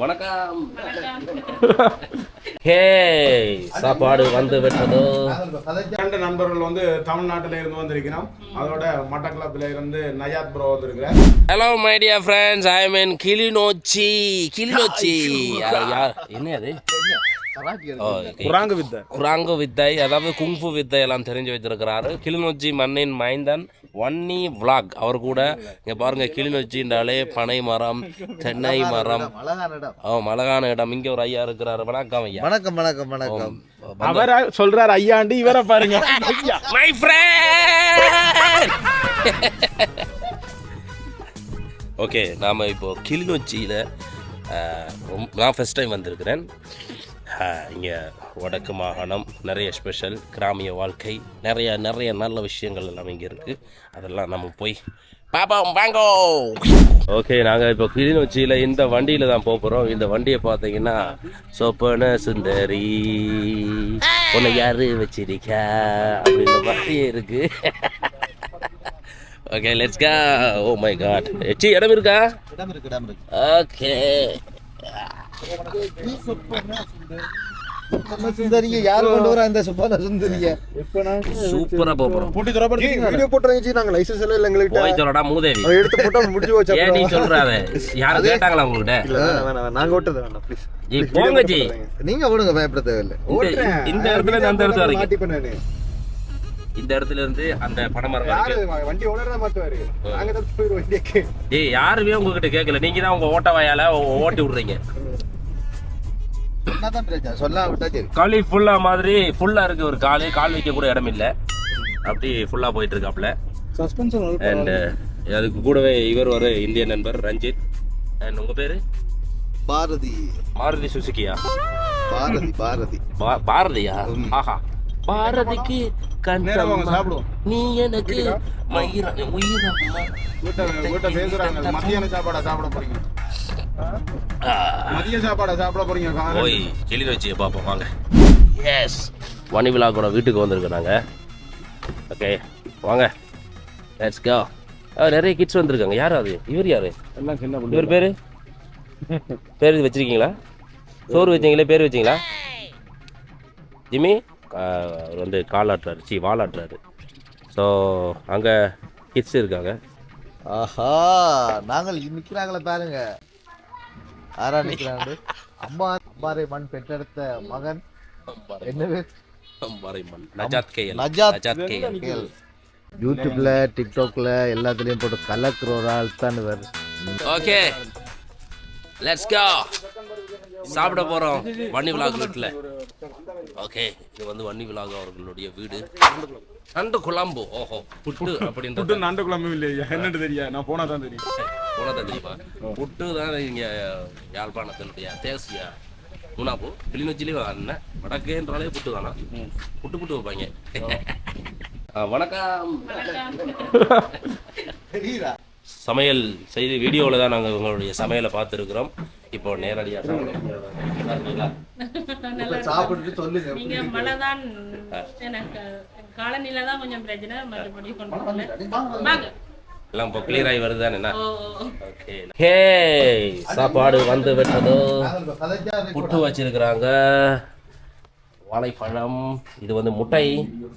வணக்கம். ஹே சாப்பாடு வந்து விட்டதோ? ரெண்டு நண்பர்கள் வந்து தமிழ்நாட்டில இருந்து வந்திருக்கிறோம். அதோட மட்டக்களப்பில இருந்து நயாத் ப்ரோ வந்திருக்கிறார். Hello my dear friends I mean Kilinochchi Kilinochchi யார் என்ன அது குராங்கு வித்தை குராங்கு வித்தை அதாவது குங்ஃபு வித்தை எல்லாம் தெரிஞ்சு வச்சிருக்கிறாரு கிளிநொச்சி மண்ணின் மைந்தன் வன்னி vlog அவர் கூட இங்க பாருங்க கிளிநொச்சின்றாலே பனை மரம் தென்னை மரம் ஓ மழகான இடம் இங்க ஒரு ஐயா இருக்கிறாரு வணக்கம் ஐயா வணக்கம் வணக்கம் வணக்கம் அவர சொல்றாரு ஐயாண்டு இவரை பாருங்க ஐயா மை ஃப்ரெண்ட் ஓகே நாம் இப்போ கிளிநொச்சியில் நான் ஃபஸ்ட் டைம் வந்திருக்கிறேன் இங்கே வடக்கு மாகாணம் நிறைய ஸ்பெஷல் கிராமிய வாழ்க்கை நிறைய நிறைய நல்ல விஷயங்கள் எல்லாம் இங்கே இருக்குது அதெல்லாம் நம்ம போய் பாப்போம் வாங்கோ! ஓகே நாங்கள் இப்போ கிளிநொச்சியில் இந்த வண்டியில் தான் போக போகிறோம் இந்த வண்டியை பார்த்தீங்கன்னா சொப்பன சுந்தரி. உன்னை யாரு வச்சிருக்கா? அப்படின்ற மாதிரியே இருக்கு. Okay let's go oh my god எச்சி இடம் இருக்கா? இடம் இருக்கு இடம் இருக்கு. ஓகே சுப்பன சுந்தரிய யார் கொண்டு வரா இந்த சுப்பன சுந்தரிய? சூப்பரா போறோம் பூட்டி தரப்படுத்தி வீடியோ போட்டுறீங்க நாங்க லைசன்ஸ் எல்லாம் இல்ல எங்ககிட்ட போய் சொல்லடா மூதேவி. அதை எடுத்து போட்டா முடிஞ்சு போச்சு ஏன் நீ சொல்றாத? யாரும் கேட்டாங்களா உங்ககிட்ட? இல்ல வேணாம். நாங்க ஓட்டுறது வேண்டாம் ப்ளீஸ் ஜி போங்க ஜி நீங்க ஓடுங்க பயப்பட தேவையில்லை. இந்த- இந்த இடத்துல அந்த இடத்துல வரைக்கும் மாட்டிப்பேன் நானு. இந்த இடத்துல இருந்து அந்த யாரு வரைக்கும். வண்டி மாட்டுவாரு நாங்க வண்டிக்கு யாருமே உங்ககிட்ட கேட்கல. நீங்க தான் உங்க ஓட்ட வாயால ஓட்டி விடுறீங்க. என்னதான் பிரச்சனை? சொல்ல விட்டா சரி. களி ஃபுல்லா மாதிரி ஃபுல்லா இருக்கு ஒரு காலு கால் வைக்க கூட இடம் இல்ல. அப்படி ஃபுல்லா போயிட்டு இருக்காப்ல சஸ்பென்ஷன் அண்ட் அதுக்கு கூடவே இவர் ஒரு இந்திய நண்பர் ரஞ்சித். அண்ட் உங்க பேரு? பாரதி. மாருதி சுசுகியா? பாரதி பாரதி. பாரதியா? ஆஹா. பாரதிக்கு சாப்பிடுவோம். நீ எனக்கு மயிர மத்தியான சாப்பாடா சாப்பிட போறீங்க? மதிய சாப்பாடா சாப்பிட போறீங்க. போய் கிளி வச்சு பார்ப்போம் வாங்க. எஸ் வனி விழாக்கூட வீட்டுக்கு வந்திருக்கோம் நாங்கள் ஓகே வாங்க. லெட்ஸ் கோ நிறைய கிட்ஸ் வந்திருக்காங்க. யார் அது? இவர் யாரு? எல்லாம் சின்ன. இவர் பேரு? பேர் வச்சிருக்கீங்களா? சோறு வச்சீங்களே பேர் வச்சீங்களா? ஜிம்மி? அவர் வந்து காலாட்டுறாரு. சி வாலாட்டுறாரு. ஸோ அங்கே கிட்ஸ் இருக்காங்க. ஆஹா நாங்கள் இங்க நிக்கிறாங்களே பாருங்க ஆரா நிக்கிறாங்க அம்மா அம்மாரை மண் பெற்றெடுத்த மகன் என்ன பேர்? மறைமன் நஜாத் கேஎல் நஜாத் கேஎல் யூடியூப்ல டிக்டாக்ல எல்லாத்துலயும் போட்டு கலக்குற ஒரு ஆள் தான் இவர். ஓகே. லெட்ஸ் கோ சாப்பிட போறோம். வன்னி விலாக் வீட்டில் ஓகே. இது வந்து வன்னி விலாக் அவர்களுடைய வீடு. நண்டு குழம்பு. ஓஹோ புட்டு அப்படின்றது புட்டு நண்டு குழம்பு இல்லையா? என்னன்னு தெரியா நான் போனா தான் தெரியும். போனதா தெரியுமா? புட்டு தான் இங்க யாழ்ப்பாணத்தினுடைய தேசிய உணவு கிளிநொச்சிலையும் அண்ணன் வடக்கேன்றாலே புட்டு தானா புட்டு புட்டு வைப்பாங்க. வணக்கம். சமையல் செய்து வீடியோவில் தான் நாங்கள் உங்களுடைய சமையலை பார்த்துருக்குறோம். இப்போ நேரடியாக காலநிலை தான் கொஞ்சம் பிரச்சனை. வாங்க. எல்லாம் இப்போ கிளியர் ஆகி வருதானே என்ன. ஓகே ஹே சாப்பாடு வந்து விட்டதோ. புட்டு வச்சிருக்கிறாங்க. வாழைப்பழம் இது வந்து முட்டை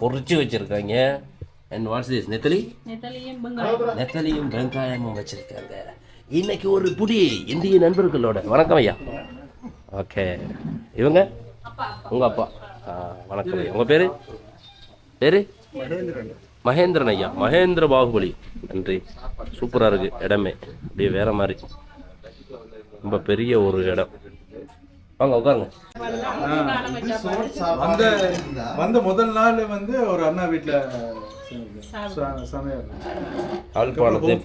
பொரிச்சு வச்சிருக்காங்க. அண்ட் வாட்ஸ் திஸ் நெத்தலி? நெத்தலியும் வெங்காயம். நெத்தலியும் வெங்காயமும் வச்சிருக்காங்க. இன்னைக்கு ஒரு புடி இந்திய நண்பர்களோட. வணக்கம் ஐயா. ஓகே இவங்க? உங்க அப்பா. ஆ, வணக்கம் ஐயா. உங்க பேரு? பேரு? மகேந்திரன் ஐயா. மகேந்திர பாகுபலி. நன்றி. சூப்பரா இருக்கு. இடமே. அப்படியே வேற மாதிரி. ரொம்ப பெரிய ஒரு இடம். வாங்க உட்காருங்க. வந்த வந்த முதல் நாள் வந்து ஒரு அண்ணா வீட்டுல சமையல்.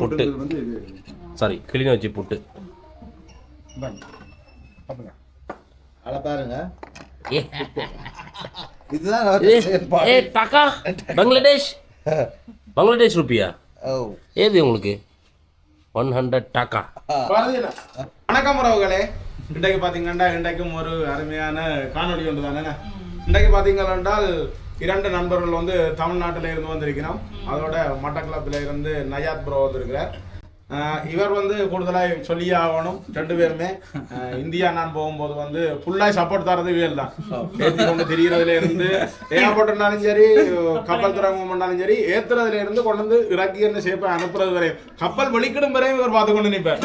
புட்டு. வந்து இது. சாரி கிளிநொச்சி புட்டு. பாருங்க. இதுதான் பங்களாதேஷ். பங்களாதேஷ் ருப்பியா ஓ. ஏது உங்களுக்கு? One hundred taka. வணக்கம் உறவுகளே. இன்றைக்கு பாத்தீங்கன்னா இன்றைக்கும் ஒரு அருமையான காணொளி ஒன்று தானே? இன்றைக்கு பாத்தீங்கள் என்றால் இரண்டு நண்பர்கள் வந்து தமிழ்நாட்டில இருந்து வந்திருக்கிறோம். அதோட மட்டக்களப்பில் இருந்து நயாத் ப்ரோ வந்திருக்கிறார். இவர் வந்து கூடுதலாக சொல்லியே ஆகணும் ரெண்டு பேருமே. இந்தியா நான் போகும்போது வந்து ஃபுல்லாக சப்போர்ட் தரது இவள் தான். ஏற்றி கொண்டு திரிகிறதுல இருந்து ஏர்போர்ட்னாலும் சரி கப்பல் துறைமுகம்னாலும் சரி ஏத்துறதுல இருந்து கொண்டு வந்து இறக்கி என்ன சேப்பை அனுப்புறது வரையும். கப்பல் வெளிக்கிடும் வரையும் இவர் பார்த்து கொண்டு நிற்பார்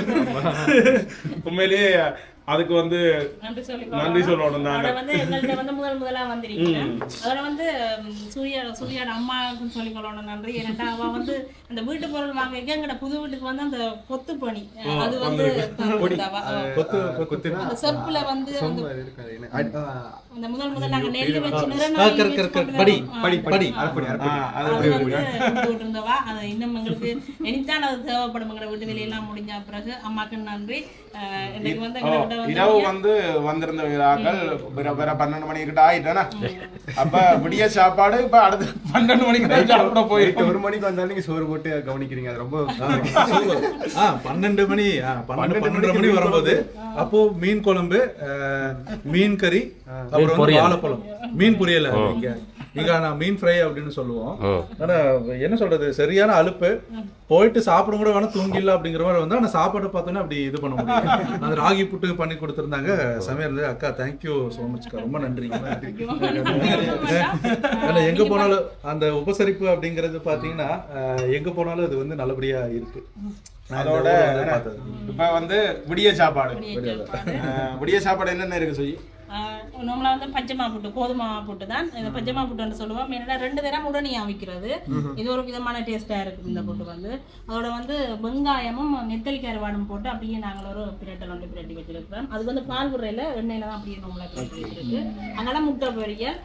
உண்மையிலேயே அதுக்கு வந்து நன்றி சொல்லி சொல்லணும் தாங்க. அதோட வந்து எங்கள்கிட்ட வந்து முதல் முதலா வந்திருக்கீங்க. அதோட வந்து சூர்யா சூர்யாட அம்மாவுக்கும் சொல்லிக் கொள்ளணும் நன்றி. ஏன்னா அவ வந்து அந்த வீட்டு பொருள் வாங்க எங்கட புது வீட்டுக்கு வந்து அந்த கொத்து பணி அது வந்து செப்புல வந்து அந்த முதல் முதல் நாங்க நெல் வச்சு ஆஹ் அது இன்னும் எங்களுக்கு இனித்தான் அது தேவைப்படும் எங்களை வீட்டு வேலையெல்லாம் முடிஞ்ச பிறகு அம்மாக்கு நன்றி. வந்து விட வந்து இரவு வந்து வந்திருந்த விழாக்கள் பிற பிற பன்னெண்டு மணி கிட்ட ஆயிட்டேனா? அப்ப விடிய சாப்பாடு இப்ப அடுத்து பன்னெண்டு மணிக்கு தான் சாப்பிட நைட்டு போயிருக்கோம் ஒரு மணிக்கு வந்தாலும் நீங்க சோறு போட்டு கவனிக்கிறீங்க. அது ரொம்ப பன்னெண்டு மணி பன்னெண்டு மணி வரும்போது அப்போ மீன் குழம்பு மீன் கறி அப்புறம். வாழைப்பழம். மீன் பொரியல். இங்க நான் மீன் ஃப்ரை அப்படின்னு சொல்லுவோம். ஆனா என்ன சொல்றது சரியான அலுப்பு. போயிட்டு சாப்பிட கூட வேணா தூங்கிடலாம் அப்படிங்கிற மாதிரி வந்து ஆனா சாப்பாடு பார்த்தோன்னா அப்படி இது பண்ண முடியும். அந்த ராகி புட்டு பண்ணி கொடுத்துருந்தாங்க. செமையா இருந்தது அக்கா தேங்க்யூ ஸோ மச்க்கா ரொம்ப நன்றி. ஏன்னா எங்க போனாலும் அந்த உபசரிப்பு அப்படிங்கிறது பாத்தீங்கன்னா எங்க போனாலும் அது வந்து நல்லபடியா இருக்கு. அதோட இப்ப வந்து விடிய சாப்பாடு. விடிய சாப்பாடு என்னென்ன இருக்கு சொல்லி? நார்மலாக வந்து பச்சைமா புட்டு கோதுமை புட்டு தான் இந்த பச்சைமா புட்டுன்னு சொல்லுவோம். என்னடா ரெண்டு தரம் உடனே அவிக்கிறது. இது ஒரு விதமான டேஸ்ட்டாக இருக்குது இந்த புட்டு வந்து. அதோட வந்து வெங்காயமும் நெத்தலி கருவாடும் போட்டு அப்படியே நாங்கள் ஒரு பிரட்டல் ஒன்று பிரட்டி வச்சிருக்கிறோம். அது வந்து பால் உரையில் எண்ணெயில் தான் அப்படியே நம்மளை பிரட்டி வச்சிருக்கு. அதனால முட்டை பொரியல்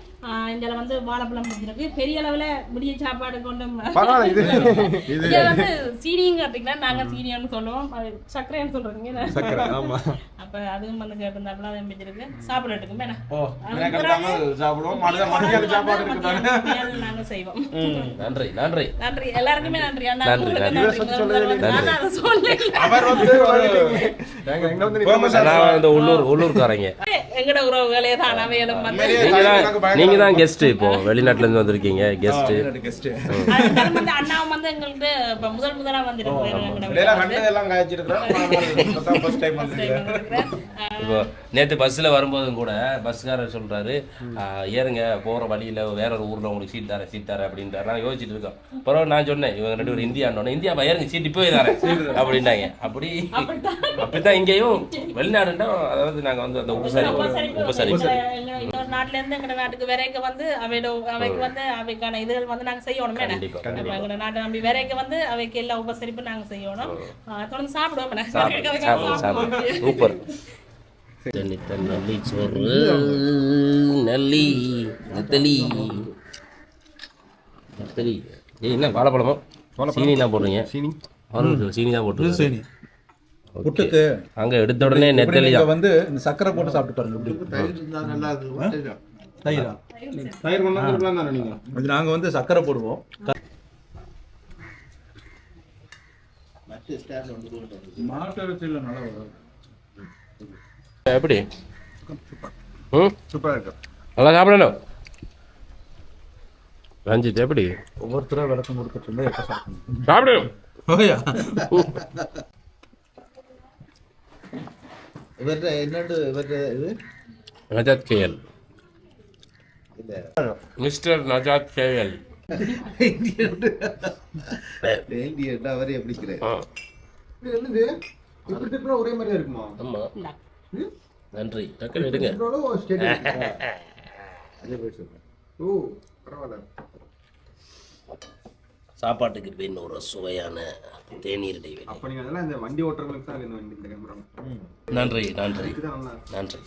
இதுல வந்து வாழைப்பழம் வச்சிருக்கு பெரிய அளவில் முடிய சாப்பாடு கொண்டு பரவாயில்ல இது இங்க வந்து சீனியும் கட்டிங்கன்னா நாங்கள் சீனியான்னு சொல்லுவோம். சர்க்கரைன்னு சொல்கிறீங்க சக்கரை ஆமா. அப்ப அதுவும் வந்து கேட்டிருந்தாப்புல அதை வச்சிருக்கு சாப்பிடட்டுக்கும் என்ன? ஓ மெனக்கெடுக்காமல் சாப்பிடுவோம். மனித மணிக்கான சாப்பாடு இருக்குதானே? மத்தியானம் நாங்க செய்வோம். நன்றி நன்றி. நன்றி. எல்லாருக்குமே நன்றி. நான் அதை சொல்லல. அவர் வந்து ஒரு நாங்க உறவுகளே தான் அவையிலும் வந்து உண்மையிலேயே நீங்க தான் எனக்கு பயங்கர நீங்க தான் கெஸ்ட் இப்போ வெளிநாட்டுல இருந்து வந்திருக்கீங்க கெஸ்ட் கெஸ்ட் அதுக்கு வந்து. அண்ணாவும் வந்து எங்களுக்கு இப்ப முதல் இப்போ நேற்று பஸ்ஸில் வரும்போதும் கூட பஸ்காரர் சொல்றாரு "ஆஹ், ஏறுங்க போற வழியில வேற ஒரு ஊர்ல உங்களுக்கு சீட் தரேன் சீட் தரேன் அப்படின்றாரு. நான் யோசிச்சுட்டு இருக்கோம். பிறகு நான் சொன்னேன் இவங்க ரெண்டு பேரும் இந்தியான்னு இந்தியா ஏறுங்க சீட் இப்போ தரேன் அப்படின்னாங்க. அப்படி அப்படித்தான். இங்கேயும் வெளிநாடுன்னா அதாவது நாங்க வந்து அந்த உபசரிப்பு. உபசரிப்பு. இன்னொரு நாட்டுல இருந்து எங்க நாட்டுக்கு வரைக்க வந்து அவையோட அவைக்கு வந்து அவைக்கான இதுகள் வந்து நாங்க செய்யணும் எங்க நாட்டை நம்பி வரைக்க வந்து அவைக்கு எல்லா உபசரிப்பு நாங்க செய்யணும். தொடர்ந்து சாப்பிடுவோம் சூப்பர். நல்லி சோறு நல்லி நெத்தலி. நெத்தலி. ஏய் என்ன வாழைப்பழமோ? சீனி என்ன போடுறீங்க. சீனி. சீனி தான் போட்டு சரி புட்டுக்கு. அங்க எடுத்த உடனே நெத்தலி வந்து இந்த சக்கரை போட்டு சாப்பிட்டு பாருங்க. இப்படி தயிரா தயிர்? இது நாங்க வந்து சக்கரை போடுவோம். எப்படி? இருக்கு. நல்லா சாப்பிடணும். ரஞ்சித் எப்படி? ஒவ்வொருத்தரா விளக்கம் கொடுத்துட்டு இருந்தா எப்ப சாப்பிடணும்? சாப்பிடு. ஓயா ഇവരുടെ എന്നോട് ഇവരുടെ ഇത് நஜாத் கேஎல் ഇല്ല மிஸ்டர் நஜாத் கேஎல் வேண்டியட்டா அவரே பிடிக்கிறேன் ஆ இது என்னது இப்படி திருப்பினா ஒரே மாதிரியா இருக்குமா ஆமா நன்றி டக்குனு எடுங்க இவ்வளவு steady இருக்கா? அதே போய் சொல்றேன் ஓ பரவாயில்ல சாப்பாட்டுக்கு பின் ஒரு சுவையான தேநீர் இடைவெளி அப்ப நீங்க அதெல்லாம் இந்த வண்டி ஓட்டுறவங்களுக்கு தான் இந்த வண்டி நன்றி நன்றி. நன்றி.